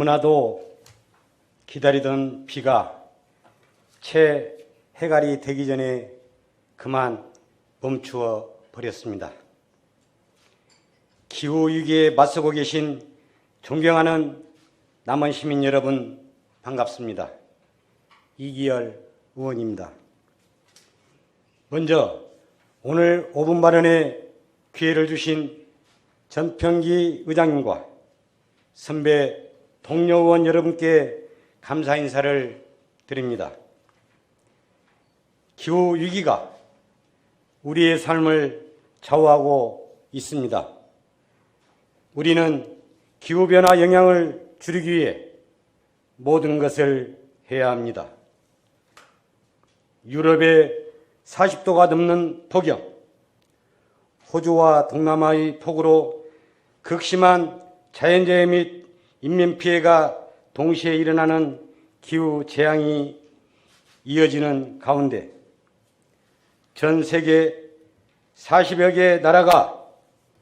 너무나도 기다리던 비가 채 해갈이 되기 전에 그만 멈추어 버렸습니다. 기후위기에 맞서고 계신 존경하는 남원 시민 여러분 반갑습니다. 이기열 의원입니다. 먼저 오늘 5분 발언에 기회를 주신 전평기 의장님과 선배 동료 의원 여러분께 감사 인사를 드립니다. 기후 위기가 우리의 삶을 좌우하고 있습니다. 우리는 기후 변화 영향을 줄이기 위해 모든 것을 해야 합니다. 유럽의 40도가 넘는 폭염, 호주와 동남아의 폭우로 극심한 자연재해 및 인명 피해가 동시에 일어나는 기후 재앙이 이어지는 가운데 전 세계 40여 개 나라가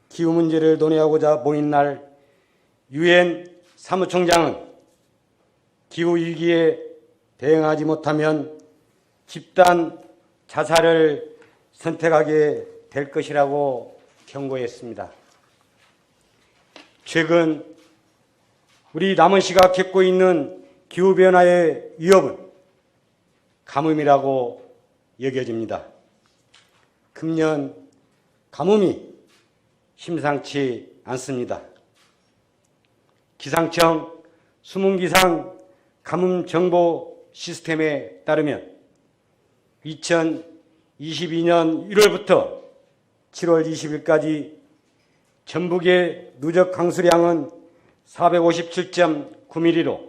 기후 문제를 논의하고자 모인 날 유엔 사무총장은 기후 위기에 대응하지 못하면 집단 자살을 선택하게 될 것이라고 경고했습니다. 최근 우리 남원시가 겪고 있는 기후변화의 위협은 가뭄이라고 여겨집니다. 금년 가뭄이 심상치 않습니다. 기상청 수문기상 가뭄 정보 시스템에 따르면 2022년 1월부터 7월 20일까지 전북의 누적 강수량은 457.9mm로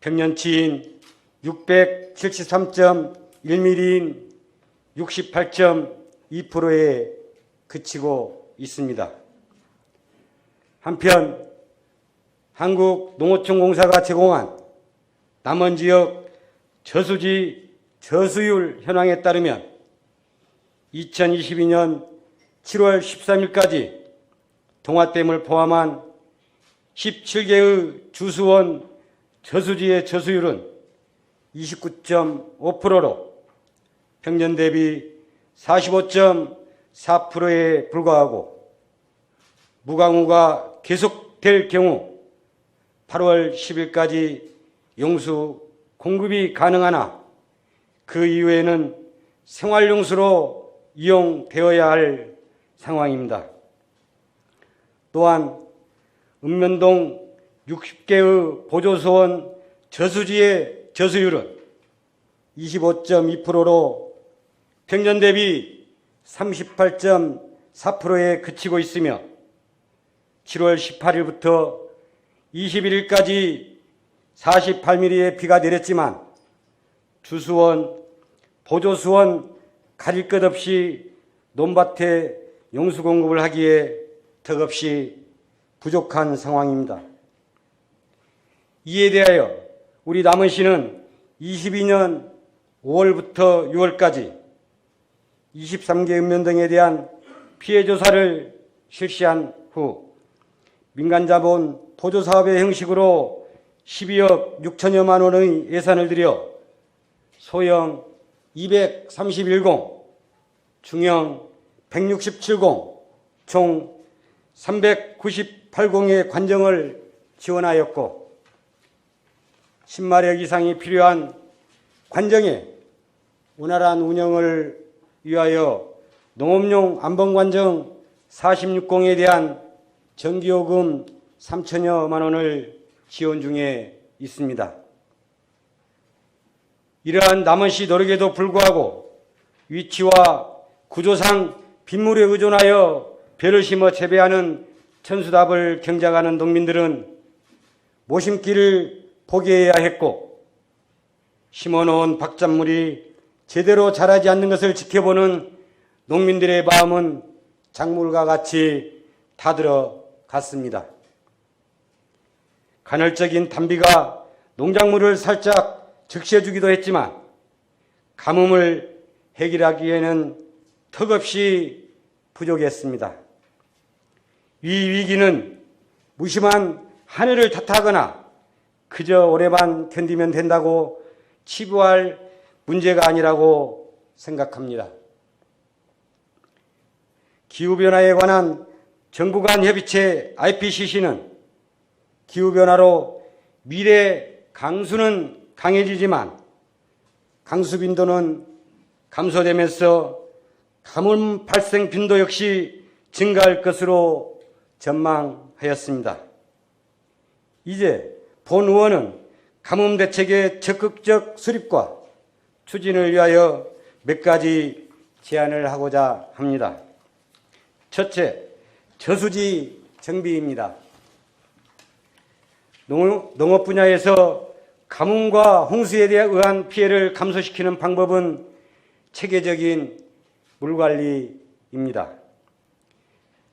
평년치인 673.1mm인 68.2%에 그치고 있습니다. 한편 한국농어촌공사가 제공한 남원 지역 저수지 저수율 현황에 따르면 2022년 7월 13일까지 동화댐을 포함한 17개의 주수원 저수지의 저수율은 29.5%로 평년 대비 45.4%에 불과하고 무강우가 계속될 경우 8월 10일까지 용수 공급이 가능하나 그 이후에는 생활용수로 이용되어야 할 상황입니다. 또한 읍면동 60개의 보조수원 저수지의 저수율은 25.2%로 평년 대비 38.4%에 그치고 있으며 7월 18일부터 21일까지 48mm의 비가 내렸지만 주수원, 보조수원 가릴 것 없이 논밭에 용수 공급을 하기에 턱없이 부족한 상황입니다. 이에 대하여 우리 남원시는 22년 5월부터 6월까지 23개 읍면동에 대한 피해 조사를 실시한 후 민간자본 보조사업의 형식으로 12억 6천여만 원의 예산을 들여 소형 231공, 중형 167공, 총 80의 관정을 지원하였고 10마력 이상이 필요한 관정에 원활한 운영을 위하여 농업용 안봉관정 46공에 대한 전기요금 3천여만 원을 지원 중에 있습니다. 이러한 남은 시 노력에도 불구하고 위치와 구조상 빗물에 의존하여 배를 심어 재배하는 천수답을 경작하는 농민들은 모심기를 포기해야 했고 심어놓은 박잣물이 제대로 자라지 않는 것을 지켜보는 농민들의 마음은 작물과 같이 타들어 갔습니다. 간헐적인 단비가 농작물을 살짝 적셔주기도 했지만 가뭄을 해결하기에는 턱없이 부족했습니다. 이 위기는 무심한 하늘을 탓하거나 그저 오래만 견디면 된다고 치부할 문제가 아니라고 생각합니다. 기후변화에 관한 정부 간 협의체 IPCC는 기후변화로 미래 강수는 강해지지만 강수 빈도는 감소되면서 가뭄 발생 빈도 역시 증가할 것으로 전망하였습니다. 이제 본 의원은 가뭄 대책의 적극적 수립과 추진을 위하여 몇 가지 제안을 하고자 합니다. 첫째, 저수지 정비입니다. 농- 농업 분야에서 가뭄과 홍수에 의한 피해를 감소시키는 방법은 체계적인 물관리입니다.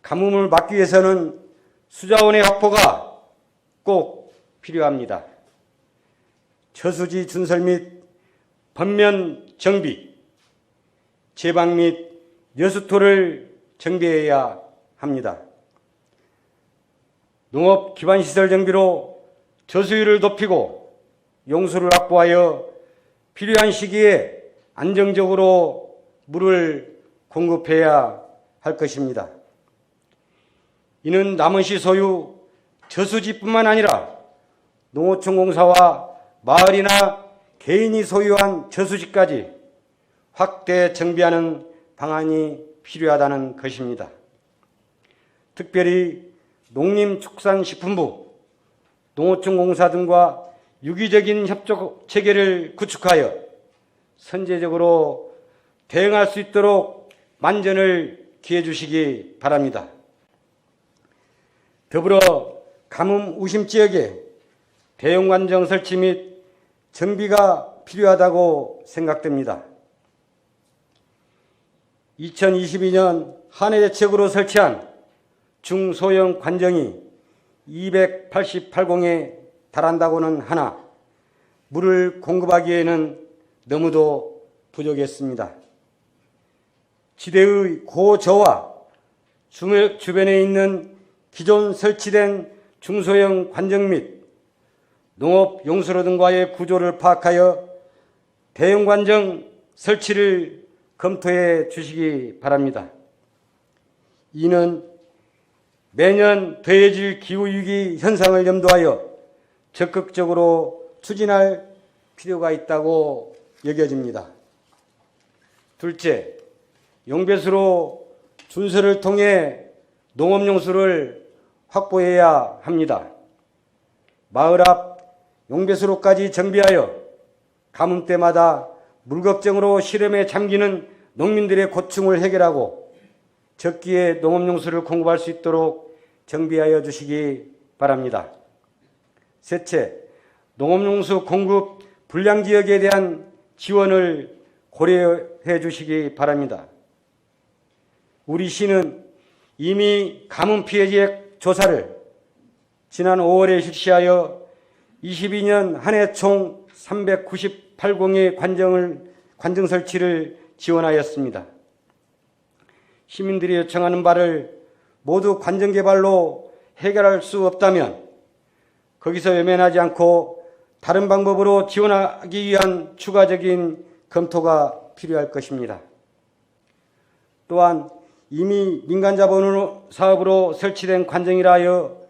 가뭄을 막기 위해서는 수자원의 확보가 꼭 필요합니다. 저수지 준설 및 번면 정비, 제방 및 여수토를 정비해야 합니다. 농업 기반 시설 정비로 저수율을 높이고 용수를 확보하여 필요한 시기에 안정적으로 물을 공급해야 할 것입니다. 이는 남원시 소유 저수지뿐만 아니라 농어촌 공사와 마을이나 개인이 소유한 저수지까지 확대 정비하는 방안이 필요하다는 것입니다. 특별히 농림축산식품부, 농어촌공사 등과 유기적인 협조 체계를 구축하여 선제적으로 대응할 수 있도록 만전을 기해 주시기 바랍니다. 더불어 가뭄 우심 지역에 대형 관정 설치 및 정비가 필요하다고 생각됩니다. 2022년 한해 대책으로 설치한 중소형 관정이 288공에 달한다고는 하나 물을 공급하기에는 너무도 부족했습니다. 지대의 고저와 주- 주변에 있는 기존 설치된 중소형 관정 및 농업 용수로 등과의 구조를 파악하여 대형 관정 설치를 검토해 주시기 바랍니다. 이는 매년 더해질 기후위기 현상을 염두하여 적극적으로 추진할 필요가 있다고 여겨집니다. 둘째, 용배수로 준설을 통해 농업용수를 확보해야 합니다. 마을 앞 용배수로까지 정비하여 가뭄 때마다 물 걱정으로 시름에 잠기는 농민들의 고충을 해결하고 적기에 농업용수를 공급할 수 있도록 정비하여 주시기 바랍니다. 셋째, 농업용수 공급 불량 지역에 대한 지원을 고려해 주시기 바랍니다. 우리 시는 이미 가뭄 피해 지역 조사를 지난 5월에 실시하여 22년 한 해 총 398공의 관정을 관정 설치를 지원하였습니다. 시민들이 요청하는 바를 모두 관정 개발로 해결할 수 없다면 거기서 외면하지 않고 다른 방법으로 지원하기 위한 추가적인 검토가 필요할 것입니다. 또한 이미 민간 자본으로 사업으로 설치된 관정이라 하여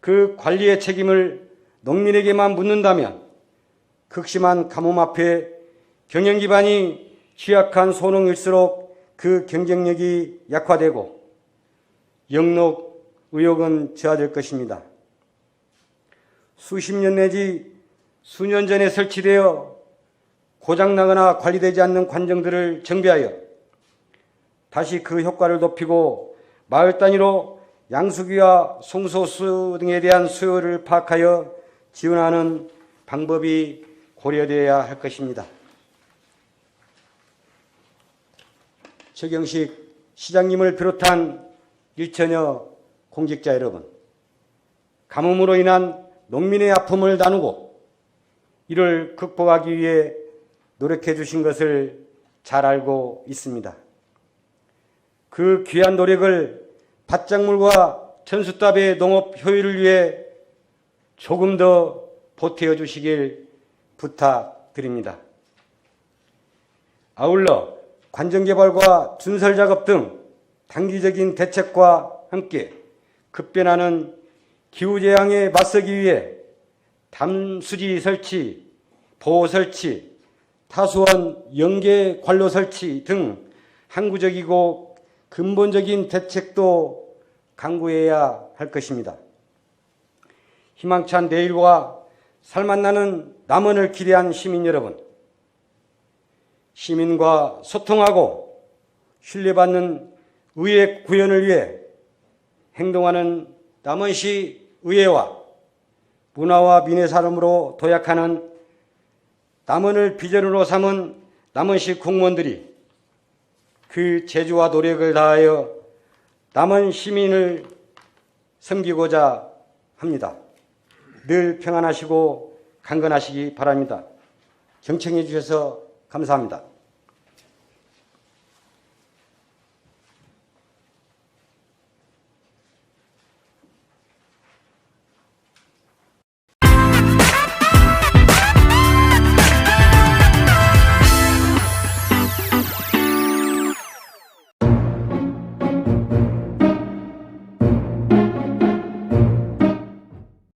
그 관리의 책임을 농민에게만 묻는다면 극심한 가뭄 앞에 경영 기반이 취약한 소농일수록 그 경쟁력이 약화되고 영록 의욕은 저하될 것입니다. 수십 년 내지 수년 전에 설치되어 고장나거나 관리되지 않는 관정들을 정비하여 다시 그 효과를 높이고 마을 단위로 양수기와 송소수 등에 대한 수요를 파악하여 지원하는 방법이 고려되어야 할 것입니다. 최경식 시장님을 비롯한 일천여 공직자 여러분, 가뭄으로 인한 농민의 아픔을 나누고 이를 극복하기 위해 노력해 주신 것을 잘 알고 있습니다. 그 귀한 노력을 밭작물과 천수답의 농업 효율을 위해 조금 더 보태어 주시길 부탁드립니다. 아울러 관정개발과 준설 작업 등 단기적인 대책과 함께 급변하는 기후재앙에 맞서기 위해 담수지 설치, 보호 설치, 타수원 연계 관로 설치 등 항구적이고 근본적인 대책도 강구해야 할 것입니다. 희망찬 내일과 살맛나는 남원을 기대한 시민 여러분, 시민과 소통하고 신뢰받는 의회 구현을 위해 행동하는 남원시 의회와 문화와 민의 사람으로 도약하는 남원을 비전으로 삼은 남원시 공무원들이 그 재주와 노력을 다하여 남원 시민을 섬기고자 합니다. 늘 평안하시고 강건하시기 바랍니다. 경청해 주셔서 감사합니다.